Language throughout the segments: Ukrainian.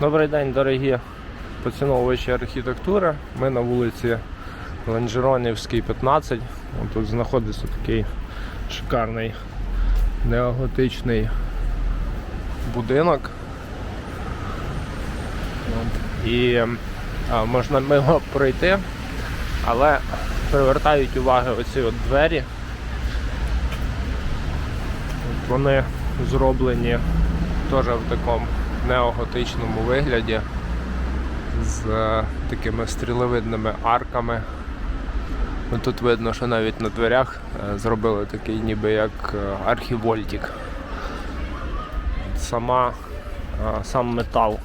Добрий день, дорогі поціновувачі архітектури. Ми на вулиці Ланжеронівській, 15. Тут знаходиться такий шикарний неоготичний будинок. І можна мимо пройти, але привертають увагу оці от двері. Вони зроблені теж в такому неоготичному вигляді з е, такими стріловидними арками. Ну, Тут видно, що навіть на дверях е, зробили такий ніби як е, архівольтик. Сама, сам метал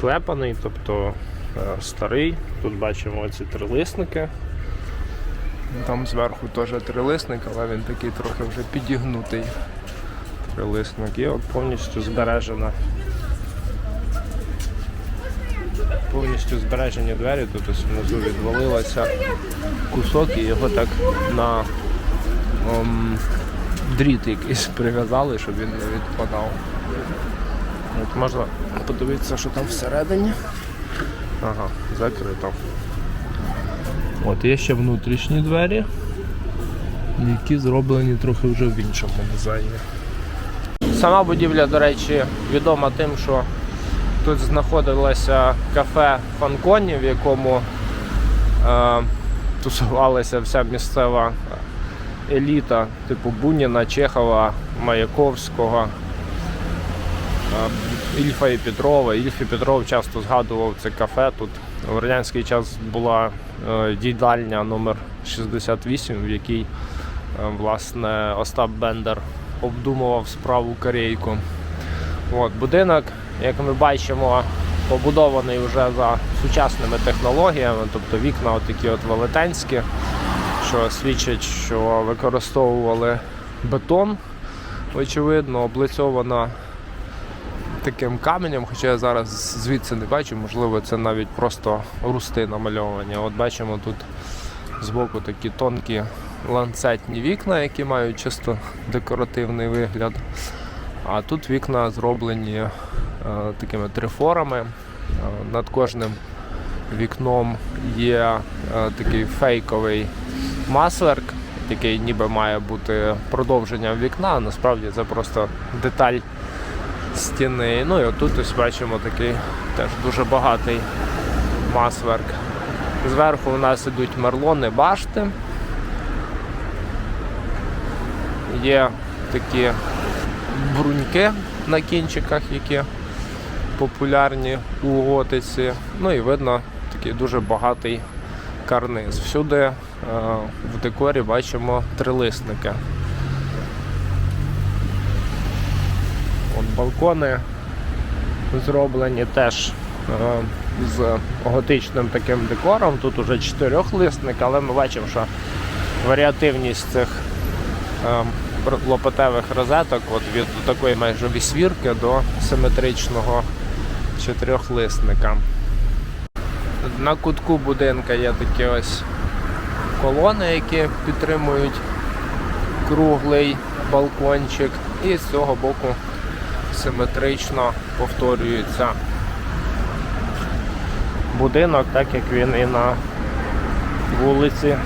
клепаний, тобто старий. Тут бачимо ці трилисники. Там зверху теж трилисник, але він такий трохи вже підігнутий трилисник. І от повністю збережена. Повністю збережені двері, тут ось внизу відвалилося кусок і його так на ом, дріт якийсь прив'язали, щоб він не відпадав. От можна подивитися, що там всередині. Ага, закрито. От є ще внутрішні двері, які зроблені трохи вже в іншому дизайні. Сама будівля, до речі, відома тим, що тут знаходилося кафе Фанконі, в якому е, тусувалася вся місцева еліта, типу Буніна, Чехова, Маяковського, е, Ільфа і Петрова. Ільф і Петров часто згадував це кафе. Тут в радянський час була е, їдальня номер 68, в якій е, власне Остап Бендер обдумував справу корейку. От, будинок, як ми бачимо, побудований вже за сучасними технологіями, тобто вікна такі от велетенські, що свідчить, що використовували бетон, очевидно, облицьовано таким каменем, хоча я зараз звідси не бачу, можливо, це навіть просто русти намальовані. От бачимо тут збоку такі тонкі ланцетні вікна, які мають чисто декоративний вигляд. А тут вікна зроблені такими трифорами. Е, над кожним вікном є е, такий фейковий масверк, який ніби має бути продовженням вікна, а насправді це просто деталь стіни. Ну і отут ось бачимо такий теж дуже багатий масверк. Зверху у нас ідуть мерлони башти. Є такі бруньки на кінчиках, які популярні у готиці. Ну і видно такий дуже багатий карниз. Всюди е, в декорі бачимо трилисники. От балкони зроблені теж е, з готичним таким декором. Тут уже чотирьохлисник, але ми бачимо, що варіативність цих е, лопатевих розеток от від такої майже вісвірки до симетричного чотирьохлисника. На кутку будинка є такі ось колони, які підтримують круглий балкончик, і з цього боку симетрично повторюється будинок, так як він і на вулиці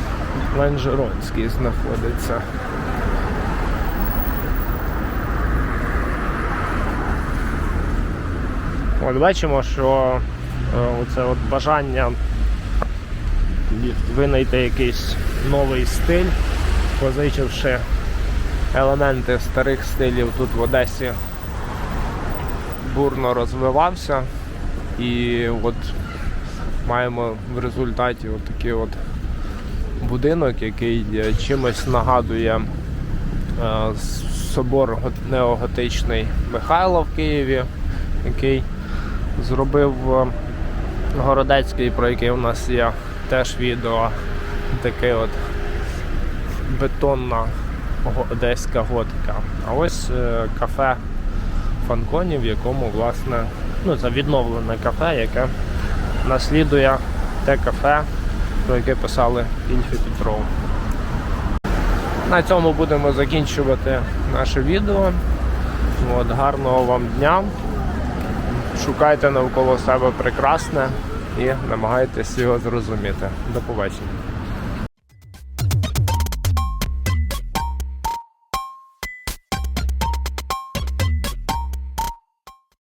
Ланжеронській знаходиться. От бачимо, що е, оце от бажання винайти якийсь новий стиль, позичивши елементи старих стилів тут в Одесі бурно розвивався. І от маємо в результаті от такий от будинок, який е, чимось нагадує е, собор неоготичний Михайло в Києві, який зробив е, Городецький, про який у нас є теж відео. Такий от бетонна одеська готика. А ось е, кафе Фанконі, в якому, власне, ну, це відновлене кафе, яке наслідує те кафе, про яке писали Ільфі Петров. На цьому будемо закінчувати наше відео. От, гарного вам дня. Шукайте навколо себе прекрасне і намагайтесь його зрозуміти. До побачення.